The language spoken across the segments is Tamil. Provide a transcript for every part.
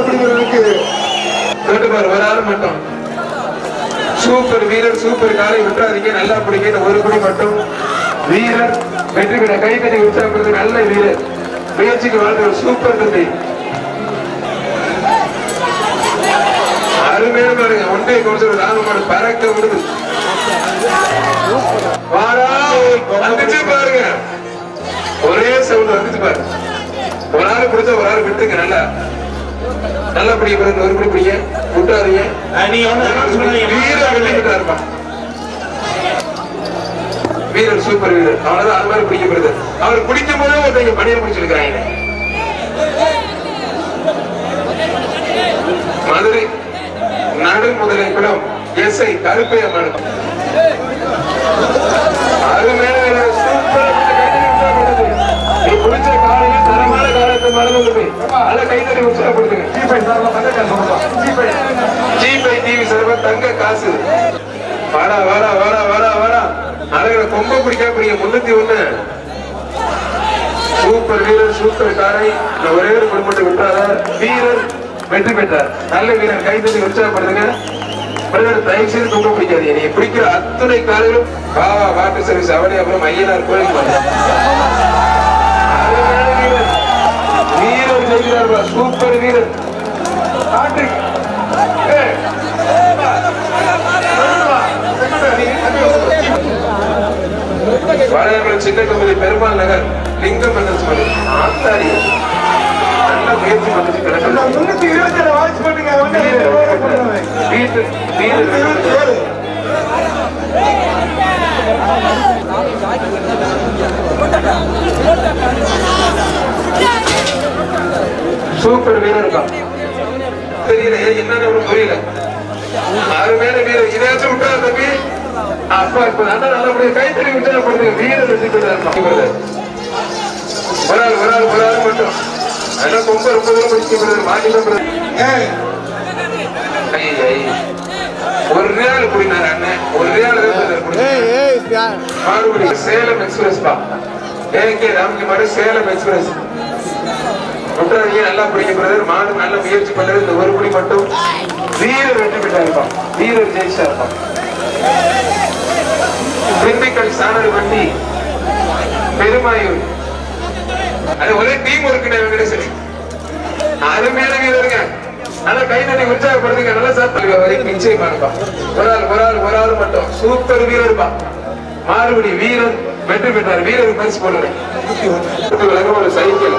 மாடுபிடிகளுக்கு ரெண்டு பேர் ஆள் மட்டும். சூப்பர் வீரர் சூப்பர் காலை விட்டுறாதீங்க. நல்லா பிடிங்க. ஒரு குடி மட்டும். வீரர் வெற்றி பெற கை தட்டி உற்சாகப்படுறது நல்ல வீரர். முயற்சிக்கு வாழ்ந்த சூப்பர் தம்பி. அருமையான பாருங்க. ஒன்றை கொஞ்சம் பறக்க விடுது. வந்துச்சு பாருங்க. ஒரே சவுண்ட் வந்துச்சு பாருங்க. ஒரு ஆள் குடிச்சா ஒரு ஆள் விட்டுங்க நல்லா. நல்லா பிடிக்க பிறகு ஒரு பிடி பிடிங்க விட்டாதீங்க நீங்க வந்து வீரர் வீரர் சூப்பர் வீரர். அவ்வளவுதான் அது மாதிரி பிடிக்கப்படுது அவர் பிடிக்கும் போதே ஒருத்தங்க பணியர் பிடிச்சிருக்கிறாங்க. மதுரை நடுமுதலை குளம் எஸ் ஐ கருப்பைய மனு அருமையான சூப்பர் நீ பிடிச்ச காலையில தரமான காலத்தை மறந்து நல்ல கைத்தறி உற்சாகப்படுத்துங்க ஜீபை சார்ல பக்கத்துல சொல்லுவான் ஜீபை. ஜிபை டிவி சர்வ தங்க காசு. வாடா வாடா வாடா வாடா வாடா. அழகிற கொம்ப பிடிக்கா பிடிக்க முன்னூத்தி ஒண்ணு. சூப்பர் வீரர் சூப்பர் காரை இந்த ஒரே ஒரு குடும்பத்தை வீரர் வெற்றி பெற்றார். நல்ல வீரர் கைத்தறி உற்சாகப்படுத்துங்க பிரதர் தயவு செய்து பிடிக்காதீங்க. நீங்க பிடிக்கிற அத்துணை காலையிலும் பாவா வாட்டர் சர்வீஸ் அவனே அப்புறம் ஐயனார் வாங்க. அருமையான வீரர். ஜெயிக்கிறார் சூப்பர் வீரர். வாழையம்பலம் சின்ன கம்பெனி பெருமாள் நகர் லிங்கம் மன்னர் ஆத்தாரி நல்ல முயற்சி பண்ணிச்சு. கிடக்கு. முன்னூத்தி இருபத்தி ஏழு வாட்ச் பண்ணுங்க வந்து வீட்டு வீடு. சூப்பர் வீரர் இருக்கான் தெரியல என்னன்னு புரியல. அருமையான வீரர். இதையாச்சும் விட்டா தம்பி அப்பா இப்ப அண்ணா நல்லபடியா கைத்தறி உற்சாகப்படுத்துங்க வீரர் வெற்றி பெற்றார் ஒரு ஆள் ஒரு ஆள் ஒரு ஆள் மட்டும். அண்ணா கொம்ப ரொம்ப தூரம் ஐய், ஐய். ஒரு ரியால் குடினார் அண்ணன் ஒரு மாறுபடி சேலம் எக்ஸ்பிரஸ் பா. A K Ramkumar Salem express. விட்டுறாதீங்க நல்லா பிடிக்க பிரதர் மாடு நல்ல முயற்சி பண்றது இந்த ஒரு குடி மட்டும். வீரர் வெற்றி பெற்றாருப்பா வீரர் ஜெயிச்சாருப்பா திண்டுக்கல் சாணர் வண்டி பெருமாயூர். அது ஒரே டீம் ஒர்க் சரி அருமையான வீரருங்க. நல்லா கை நட்டி உற்சாகப்படுத்துங்க. நல்லா சாப்பிடுங்க வரைக்கும் நிச்சயமா இருப்பா ஒரு ஆள் ஒரு ஆள் ஒரு ஆள் மட்டும். சூப்பர் வீரர்ப்பா மாறுபடி வீரன். வெற்றி பெற்றார். வீரர் பரிசு போடுறேன் விலகம் ஒரு சைக்கிள்.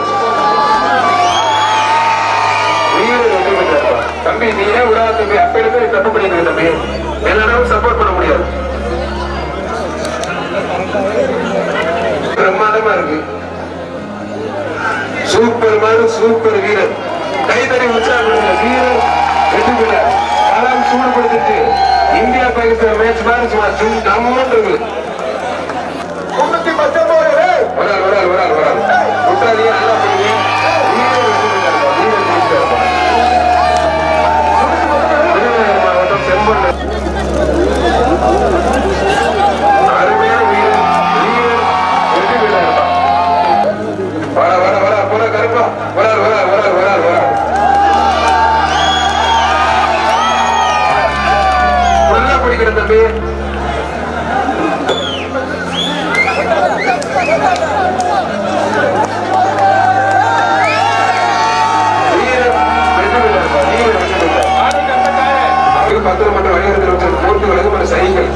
வீரர் வெற்றி பெற்றார்ப்பா தம்பி நீ ஏன் விடாத தம்பி. அப்ப எடுத்து தப்பு பண்ணிருக்க தம்பி. எல்லாரும் சப்போர்ட் பண்ண முடியாது. பிரமாதமா இருக்கு. சூப்பர் மாதிரி சூப்பர் வீரர். கைத்தறி உற்சாகப்படுங்க வீரர் வெற்றி பெற்றார். களம் சூடுபடுத்திட்டு இந்தியா பாகிஸ்தான் மேட்ச் மாதிரி சும்மா சும் டமோன்னு இருக்கு வழிநடத்தி வச்ச மூன்று வழங்கும் ஒரு சைக்கிள்.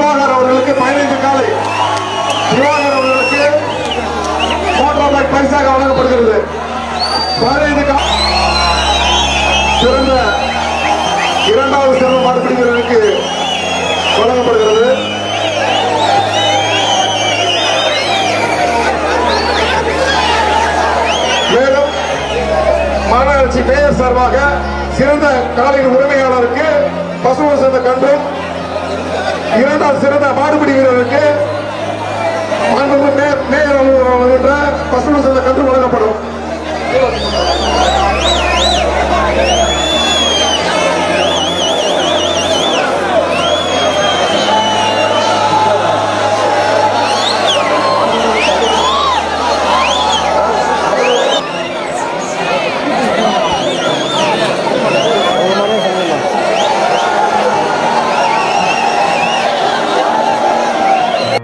திவாகர் அவர்களுக்கு பதினைந்து காலை. திவாகர் அவர்களுக்கு மோட்டார் பைக் பரிசாக வழங்கப்படுகிறது. பதினைந்து கா சிறந்த இரண்டாவது சிறந்த மாடுபிடி வழங்கப்படுகிறது. மேலும் மாநகராட்சி மேயர் சார்பாக சிறந்த காலையின் உரிமையாளருக்கு பசுமை சேர்ந்த கன்றும் இரண்டாவது சிறந்த மாடுபிடி வீரருக்கு மாண்புமிகு பசங்க மேயர் பசுமை சேர்ந்த கன்று வழங்கப்படும்.